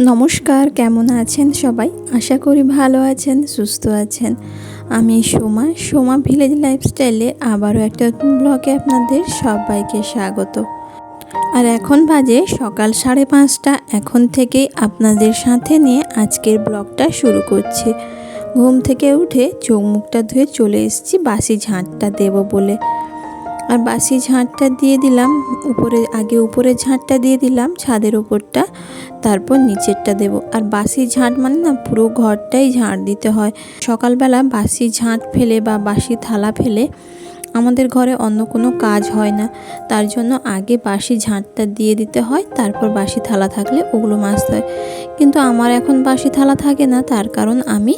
নমস্কার, কেমন আছেন সবাই? আশা করি ভালো আছেন, সুস্থ আছেন। আমি সোমা সোমা ভিলেজ লাইফস্টাইলে আবারও একটা ব্লগে আপনাদের সবাইকে স্বাগত। আর এখন বাজে সকাল সাড়ে পাঁচটা, এখন থেকেই আপনাদের সাথে নিয়ে আজকের ব্লগটা শুরু করছি। ঘুম থেকে উঠে চোখ মুখটা ধুয়ে চলে এসেছি, বাসি ঝাঁটটা দেব বলে। আর বাসি ঝাঁটটা দিয়ে দিলাম। উপরে, আগে উপরে ঝাঁটটা দিয়ে দিলাম, ছাদের ওপরটা, তারপর নিচেরটা দেব। আর বাসি ঝাঁট মানে না, পুরো ঘরটাই ঝাঁট দিতে হয়। সকালবেলা বাসি ঝাঁট ফেলে বা বাসি থালা ফেলে আমাদের ঘরে অন্য কোনো কাজ হয় না। তার জন্য আগে বাসি ঝাঁটটা দিয়ে দিতে হয়, তারপর বাসি থালা থাকলে ওগুলো মাজতে হয়। কিন্তু আমার এখন বাসি থালা থাকে না, তার কারণ আমি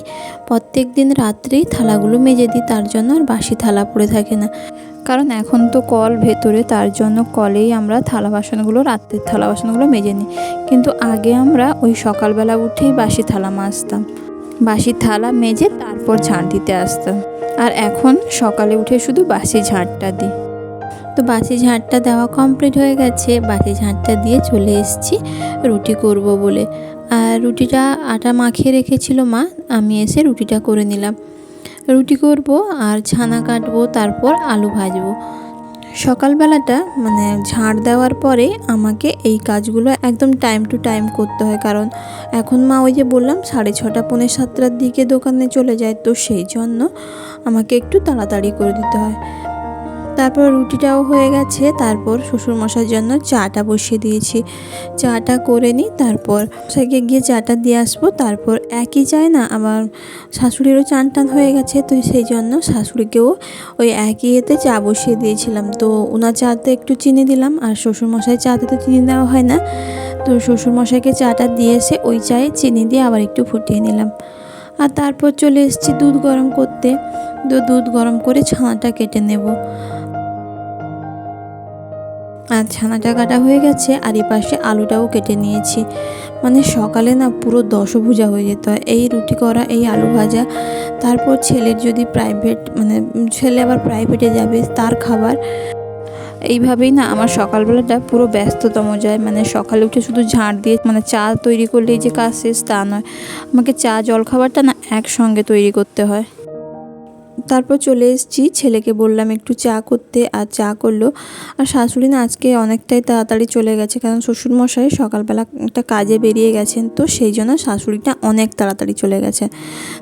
প্রত্যেক দিন রাত্রেই থালাগুলো মেজে দিই, তার জন্য আর বাসি থালা পড়ে থাকে না। কারণ এখন তো কল ভেতরে, তার জন্য কলেই আমরা থালা বাসনগুলো, রাত্রের থালা বাসনগুলো মেজে নিই। কিন্তু আগে আমরা ওই সকালবেলা উঠেই বাসি থালা মাজতাম। বাসি থালা মেজে তারপর ঝাঁট দিতে আসতাম। আর এখন সকালে উঠে শুধু বাসি ঝাঁটটা দিই। তো বাসি ঝাঁটটা দেওয়া কমপ্লিট হয়ে গেছে। বাসি ঝাঁটটা দিয়ে চলে এসেছি রুটি করব বলে। আর রুটিটা আটা মাখিয়ে রেখেছিল মা, আমি এসে রুটিটা করে নিলাম। রুটি করব আর ছানা কাটবো, তারপর আলু ভাজবো। সকালবেলাটা মানে ঝাড় দেওয়ার পরে আমাকে এই কাজগুলো একদম টাইম টু টাইম করতে হয়। কারণ এখন মা ওই যে বললাম, সাড়ে ছটা, পৌনে সাতটার দিকে দোকানে চলে যায়। তো সেই জন্য আমাকে একটু তাড়াতাড়ি করে দিতে হয়। তারপর রুটিটাও হয়ে গেছে। তারপর শ্বশুরমশাইয়ের জন্য চাটা বসিয়ে দিয়েছি। চাটা করে নিই, তারপর সেকে গিয়ে চাটা দিয়ে আসব। তারপর একই চায় না, আমার শাশুড়িরও চান টান হয়ে গেছে, তো সেই জন্য শাশুড়িকেও ওই একই এতে চা বসিয়ে দিয়েছিলাম। তো ওনার চাতে একটু চিনি দিলাম, আর শ্বশুরমশাই চাতে তো চিনি দেওয়া হয় না। তো শ্বশুরমশাইকে চাটা দিয়ে এসে ওই চায়ে চিনি দিয়ে আবার একটু ফুটিয়ে নিলাম। আর তারপর চলে এসেছি দুধ গরম করতে। তো দুধ গরম করে ছানাটা কেটে নেব। আর ছানাটা কাটা হয়ে গেছে আর এই পাশে আলুটাও কেটে নিয়েছি। মানে সকালে না পুরো দশভুজা হয়ে যেত। এই রুটি করা, এই আলু ভাজা, তারপর ছেলের যদি প্রাইভেট মানে ছেলে আবার প্রাইভেটে যাবে, তার খাবার। এইভাবেই না আমার সকালবেলাটা পুরো ব্যস্ততম যায়। মানে সকালে উঠে শুধু ঝাঁট দিয়ে মানে চা তৈরি করলেই যে কাজ শেষ তা নয়। আমাকে চা, জলখাবারটা না একসঙ্গে তৈরি করতে হয়। তারপর চলে এসেছি। ছেলেকে বললাম, একটু চা করতে। আর চা করল। আর শাশুড়ি না আজকে অনেকটাই তাড়াতাড়ি চলে গেছে, কারণ শ্বশুরমশাই সকালবেলা একটা কাজে বেরিয়ে গেছেন। তো সেই জন্য শাশুড়িটা অনেক তাড়াতাড়ি চলে গেছে।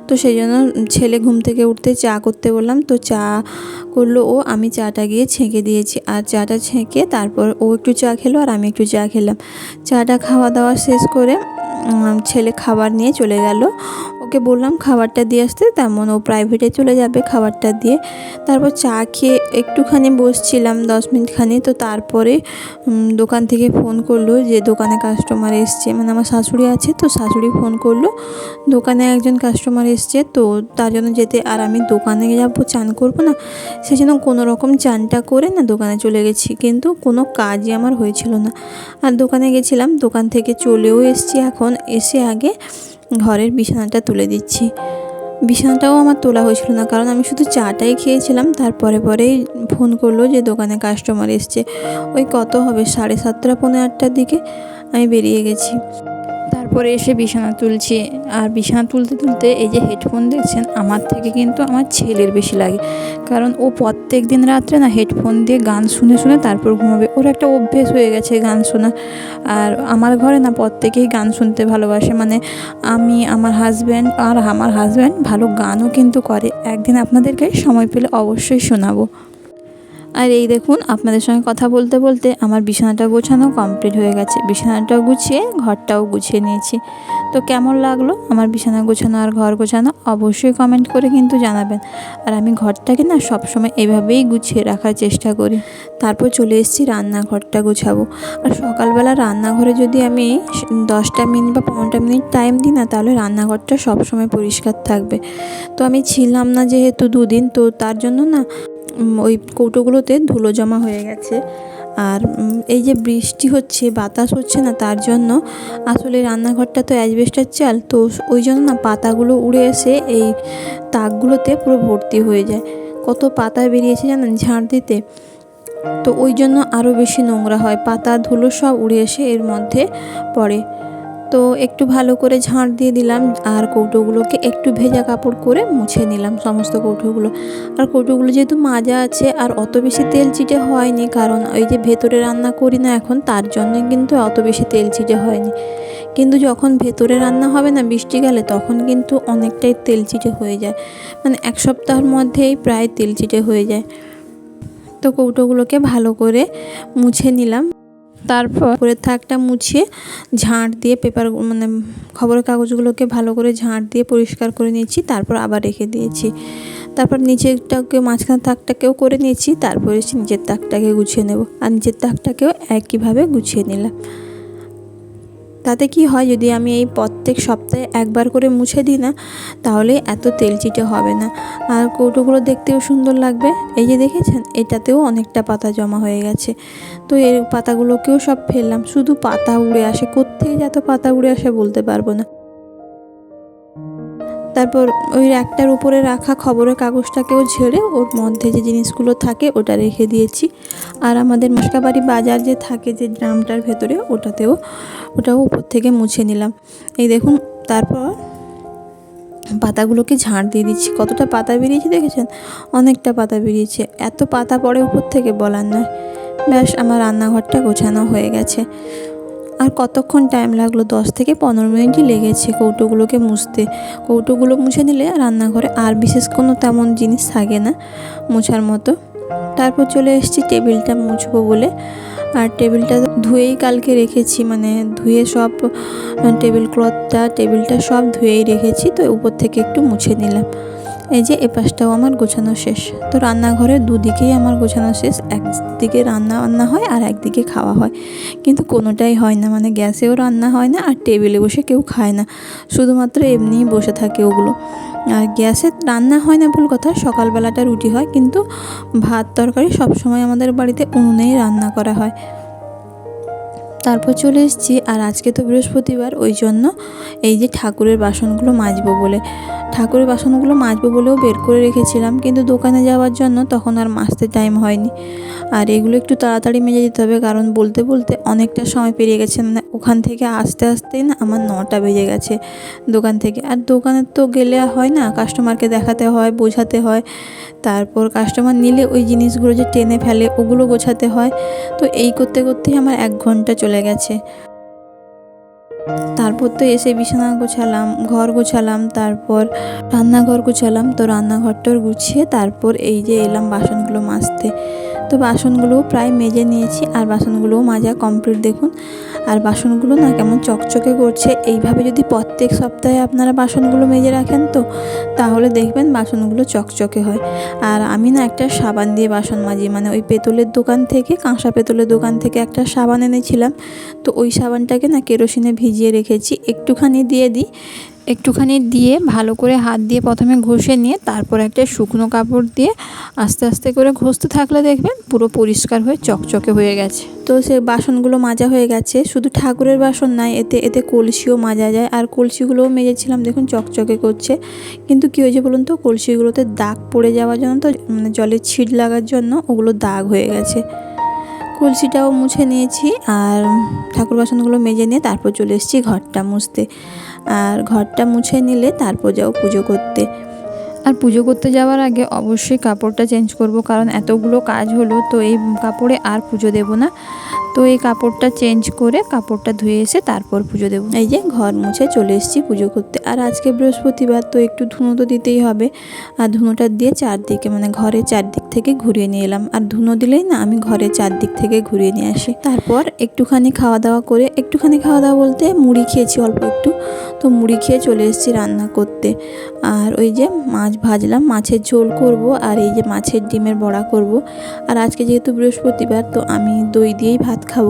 তো সেই জন্য ছেলে ঘুম থেকে উঠতে চা করতে বললাম। তো চা করল ও, আমি চাটা গিয়ে ছেঁকে দিয়েছি। আর চাটা ছেঁকে তারপর ও একটু চা খেলো আর আমি একটু চা খেলাম। চাটা খাওয়া দাওয়া শেষ করে ছেলে খাবার নিয়ে চলে গেল। ওকে বললাম খাবারটা দিয়ে আসতে, তেমন ও প্রাইভেটে চলে যাবে খাবারটা দিয়ে। তারপর চা খেয়ে একটুখানি বসছিলাম, দশ মিনিটখানি তো তারপরে দোকান থেকে ফোন করল যে, দোকানে কাস্টমার এসছে। মানে আমার শাশুড়ি আছে, তো শাশুড়ি ফোন করল। দোকানে একজন কাস্টমার এসছে, তো তার জন্য যেতে আর আমি দোকানে যাব, চান করব না। সেই জন্য কোনো রকম চানটা করে না দোকানে চলে গেছি। কিন্তু কোনো কাজই আমার হয়েছিল না। আর দোকানে গেছিলাম, দোকান থেকে চলেও এসছি এখন। এসে আগে ঘরের বিছানাটা তুলে দিচ্ছি। বিছানাটাও আমার তোলা হয়েছিল না, কারণ আমি শুধু চাটাই খেয়েছিলাম। তারপরে পরেই ফোন করল যে দোকানে কাস্টমার এসছে। ওই কত হবে? সাড়ে সাতটা পনেরো আটটার দিকে আমি বেরিয়ে গেছি। তারপরে এসে বিছানা তুলছি। আর বিছানা তুলতে তুলতে এই যে হেডফোন দেখছেন, আমার থেকে কিন্তু আমার ছেলের বেশি লাগে। কারণ ও প্রত্যেক দিন রাত্রে না হেডফোন দিয়ে গান শুনে শুনে তারপর ঘুমাবে। ওর একটা অভ্যেস হয়ে গেছে গান শোনা। আর আমার ঘরে না প্রত্যেকেই গান শুনতে ভালোবাসে। মানে আমি, আমার হাজব্যান্ড আর আমার হাজব্যান্ড ভালো গানও কিন্তু করে। একদিন আপনাদেরকে সময় পেলে অবশ্যই শোনাবো। আর এই দেখুন, আপনাদের সঙ্গে কথা বলতে বলতে আমার বিছানাটা গোছানো কমপ্লিট হয়ে গেছে। বিছানাটাও গুছিয়ে, ঘরটাও গুছিয়ে নিয়েছি। তো কেমন লাগল আমার বিছানা গোছানো আর ঘর গোছানো? অবশ্যই কমেন্ট করে কিন্তু জানাবেন। আর আমি ঘরটাকে না সবসময় এভাবেই গুছিয়ে রাখার চেষ্টা করি। তারপর চলে এসেছি রান্নাঘরটা গোছাবো। আর সকালবেলা রান্নাঘরে যদি আমি দশটা মিনিট বা পনেরোটা মিনিট টাইম দিই না, তাহলে রান্নাঘরটা সবসময় পরিষ্কার থাকবে। তো আমি ছিলাম না যেহেতু দুদিন, তো তার জন্য না ওই কৌটোগুলোতে ধুলো জমা হয়ে গেছে। আর এই যে বৃষ্টি হচ্ছে, বাতাস হচ্ছে না তার জন্য, আসলে রান্নাঘরটা তো অ্যাজবেস্টার চাল, তো ওই জন্য না পাতাগুলো উড়ে এসে এই তাকগুলোতে পুরো ভর্তি হয়ে যায়। কত পাতা বেরিয়েছে জানেন ঝাড় দিতে? তো ওই জন্য আরও বেশি নোংরা হয়, পাতা ধুলো সব উড়ে এসে এর মধ্যে পড়ে। তো একটু ভালো করে ঝাঁট দিয়ে দিলাম আর কৌটোগুলোকে একটু ভেজা কাপড় করে মুছে নিলাম সমস্ত কৌটোগুলো। আর কৌটোগুলো যেহেতু মাজা আছে আর অত বেশি তেল চিটে হয়নি, কারণ ওই যে ভেতরে রান্না করি না এখন, তার জন্য কিন্তু অত বেশি তেল চিটে হয়নি। কিন্তু যখন ভেতরে রান্না হবে না বৃষ্টিকালে তখন কিন্তু অনেকটাই তেল চিটে হয়ে যায়। মানে এক সপ্তাহের মধ্যেই প্রায় তেল চিটে হয়ে যায়। তো কৌটোগুলোকে ভালো করে মুছে নিলাম। তারপর উপরের থাকটা মুছে ঝাঁট দিয়ে পেপার মানে খবরের কাগজগুলোকে ভালো করে ঝাঁট দিয়ে পরিষ্কার করে নিয়েছি, তারপর আবার রেখে দিয়েছি। তারপর নিচেরটাকে, মাঝখানের তাকটাকেও করে নিয়েছি, তারপরে নিচের তাকটাকে গুছিয়ে নেব। আর নিচের তাকটাকেও একইভাবে গুছিয়ে নিলাম। তাতে কি হয়, যদি আমি এই প্রত্যেক সপ্তাহে একবার করে মুছে দিই না, তাহলে এত তেল চিটে হবে না। আর কৌটোগুলো দেখতেও সুন্দর লাগবে। এই যে দেখেছেন, এটাতেও অনেকটা পাতা জমা হয়ে গেছে। তো এর পাতাগুলোকেও সব ফেললাম। শুধু পাতা উড়ে আসে, কোত্থেকে যত পাতা উড়ে আসে বলতে পারব না। তারপর ওই র্যাকটার উপরে রাখা খবরের কাগজটাকেও ঝেড়ে ওর মধ্যে যে জিনিসগুলো থাকে ওটা রেখে দিয়েছি। আর আমাদের মশকাবাড়ি বাজার যে থাকে যে ড্রামটার ভেতরে, ওটাতেও, ওটাও উপর থেকে মুছে নিলাম। এই দেখুন, তারপর পাতাগুলোকে ঝাড় দিয়ে দিচ্ছি। কতটা পাতা বেরিয়েছে দেখেছেন? অনেকটা পাতা বেরিয়েছে। এত পাতা পড়ে উপর থেকে বলার নয়। ব্যাস, আমার রান্নাঘরটা গোছানো হয়ে গেছে। আর কতক্ষণ টাইম লাগল? দশ থেকে পনেরো মিনিটই লেগেছে কৌটোগুলোকে মুছতে। কৌটোগুলো মুছে নিলে রান্নাঘরে আর বিশেষ কোনো তেমন জিনিস থাকে না মোছার মতো। তারপর চলে এসেছি টেবিলটা মুছবো বলে। আর টেবিলটা ধুয়েই কালকে রেখেছি মানে ধুয়ে সব টেবিল ক্লথটা, টেবিলটা সব ধুয়েই রেখেছি, তো উপর থেকে একটু মুছে নিলাম। এই যে এ পাশটাও আমার গোছানো শেষ। তো রান্নাঘরের দুদিকেই আমার গোছানো শেষ। একদিকে রান্না বান্না হয় আর একদিকে খাওয়া হয়। কিন্তু কোনোটাই হয় না মানে গ্যাসেও রান্না হয় না আর টেবিলে বসে কেউ খায় না। শুধুমাত্র এমনিই বসে থাকে ওগুলো। আর গ্যাসে রান্না হয় না ভুল কথা, সকালবেলাটা রুটি হয়। কিন্তু ভাত তরকারি সবসময় আমাদের বাড়িতে উনুনেই রান্না করা হয়। তারপর চলে এসেছি আর আজকে তো বৃহস্পতিবার, ওই জন্য এই যে ঠাকুরের বাসনগুলো মাজবো বলে। ঠাকুরের বাসনগুলো মাজবো বলেও বের করে রেখেছিলাম, কিন্তু দোকানে যাওয়ার জন্য তখন আর মাজতে টাইম হয়নি। আর এগুলো একটু তাড়াতাড়ি মেজে দিতে হবে, কারণ বলতে বলতে অনেকটা সময় পেরিয়ে গেছে মানে ওখান থেকে আসতে আসতেই না আমার নটা বেজে গেছে দোকান থেকে। আর দোকানে তো গেলে হয় না কাস্টমারকে দেখাতে হয়, বোঝাতে হয়, তারপর কাস্টমার নিলে ওই জিনিসগুলো যে টেনে ফেলে ওগুলো গোছাতে হয়। তো এই করতে করতেই আমার এক ঘণ্টা চলে গেছে। তারপর তো এসে বিছানা গোছালাম, ঘর গোছালাম, তারপর রান্নাঘর গোছালাম। তো রান্নাঘরটা গুছিয়ে তারপর এই যে এলাম বাসনগুলো মাজতে। তো বাসনগুলোও প্রায় মেজে নিয়েছি আর বাসনগুলোও মাজা কমপ্লিট দেখুন। আর বাসনগুলো না কেমন চকচকে করছে, এইভাবে যদি প্রত্যেক সপ্তাহে আপনারা বাসনগুলো মেজে রাখেন তো, তাহলে দেখবেন বাসনগুলো চকচকে হয়। আর আমি না একটা সাবান দিয়ে বাসন মাজি মানে ওই পেতলের দোকান থেকে, কাঁসা পেতলের দোকান থেকে একটা সাবান এনেছিলাম। তো ওই সাবানটাকে না কেরোসিনে ভিজিয়ে রেখেছি, একটুখানি দিয়ে দিই একটুখানি দিয়ে ভালো করে হাত দিয়ে প্রথমে ঘষে নিয়ে তারপর একটা শুকনো কাপড় দিয়ে আস্তে আস্তে করে ঘষতে থাকলে দেখবেন পুরো পরিষ্কার হয়ে চকচকে হয়ে গেছে। তো সে বাসনগুলো মাজা হয়ে গেছে। শুধু ঠাকুরের বাসন নয় এতে এতে কলসিও মাজা যায়। আর কলসিগুলোও মেজেছিলাম, দেখুন চকচকে করছে। কিন্তু কী হয়েছে বলুন তো, কলসিগুলোতে দাগ পড়ে যাওয়ার জন্য তো মানে জলের ছিট লাগার জন্য ওগুলো দাগ হয়ে গেছে। কলসিটাও মুছে নিয়েছি আর ঠাকুর বাসনগুলো মেজে নিয়ে তারপর চলে এসেছি ঘরটা মুছতে। আর ঘরটা মুছে নিলে তারপর যাও পুজো করতে। আর পুজো করতে যাওয়ার আগে অবশ্যই কাপড়টা চেঞ্জ করব কারণ এতগুলো কাজ হলো তো এই কাপড়ে আর পুজো দেব না। তো এই কাপড়টা চেঞ্জ করে কাপড়টা ধুয়ে এসে তারপর পুজো দেবো। এই যে ঘর মুছে চলে এসেছি পুজো করতে। আর আজকে বৃহস্পতিবার তো একটু ধুনো তো দিতেই হবে। আর ধুনোটা দিয়ে চারদিকে মানে ঘরের চারদিক থেকে ঘুরিয়ে নিয়ে এলাম। আর ধুনো দিলেই না আমি ঘরের চারদিক থেকে ঘুরিয়ে নিয়ে আসি। তারপর একটুখানি খাওয়া দাওয়া করে একটুখানি খাওয়া দাওয়া বলতে মুড়ি খেয়েছি অল্প একটু। তো মুড়ি খেয়ে চলে এসেছি রান্না করতে। আর ওই যে মাছ ভাজলাম, মাছের ঝোল করব আর এই যে মাছের ডিমের বড়া করব। আর আজকে যেহেতু বৃহস্পতিবার, তো আমি দই দিয়েই ভাত খাব।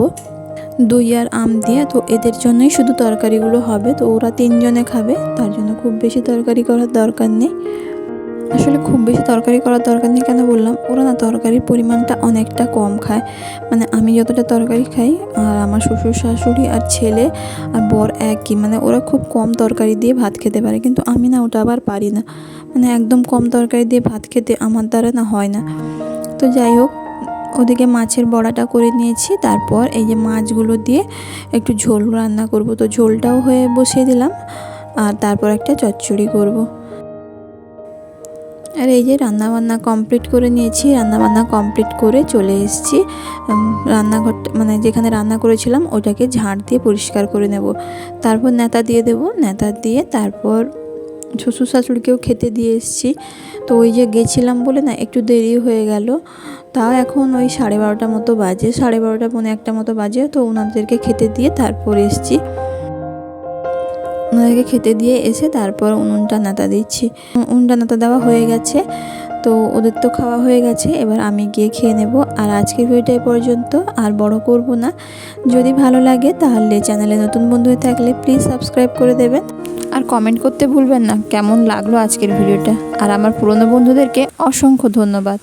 দই আর আম দিয়ে, তো এদের জন্যই শুধু তরকারিগুলো হবে। তো ওরা তিনজনে খাবে, তার জন্য খুব বেশি তরকারি করার দরকার নেই। আসলে খুব বেশি তরকারি করার দরকার নেই, কেন বললাম? ওরা না তরকারির পরিমাণটা অনেকটা কম খায়। মানে আমি যতটা তরকারি খাই, আর আমার শ্বশুর শাশুড়ি আর ছেলে আর বর একই। মানে ওরা খুব কম তরকারি দিয়ে ভাত খেতে পারে, কিন্তু আমি না ওটা আবার পারি না। মানে একদম কম তরকারি দিয়ে ভাত খেতে আমার দ্বারা না হয় না। তো যাই হোক, ওদিকে মাছের বড়াটা করে নিয়েছি, তারপর এই যে মাছগুলো দিয়ে একটু ঝোল রান্না করব। তো ঝোলটাও হয়ে বসিয়ে দিলাম, আর তারপর একটা চচ্চড়ি করব। আর এই যে রান্নাবান্না কমপ্লিট করে নিয়েছি, রান্নাবান্না কমপ্লিট করে চলে এসেছি। রান্নাঘরটা মানে যেখানে রান্না করেছিলাম ওটাকে ঝাড় দিয়ে পরিষ্কার করে নেব। তারপর নেতা দিয়ে দেব, নেতা দিয়ে তারপর শ্বশুর শাশুড়িকেও খেতে দিয়ে এসেছি। তো ওই যে গেছিলাম বলে না, একটু দেরি হয়ে গেল। তাও এখন ওই সাড়ে বারোটা মতো বাজে, সাড়ে বারোটা, পৌনে একটা মতো বাজে। তো ওনাদেরকে খেতে দিয়ে তারপর এসেছি। ওনাদেরকে খেতে দিয়ে এসে তারপর উনুনটা নাতা দিচ্ছি। উনুনটা নাতা দেওয়া হয়ে গেছে, তো ওদের তো খাওয়া হয়ে গেছে, এবার আমি গিয়ে খেয়ে নেব। আর আজকের ভিডিওটা এ পর্যন্ত, আর বড় করব না। যদি ভালো লাগে তাহলে চ্যানেলে নতুন বন্ধু হয়ে থাকলে প্লিজ সাবস্ক্রাইব করে দেবেন। আর কমেন্ট করতে ভুলবেন না, কেমন লাগল আজকের ভিডিওটা। আর আমার পুরনো বন্ধুদেরকে অসংখ্য ধন্যবাদ।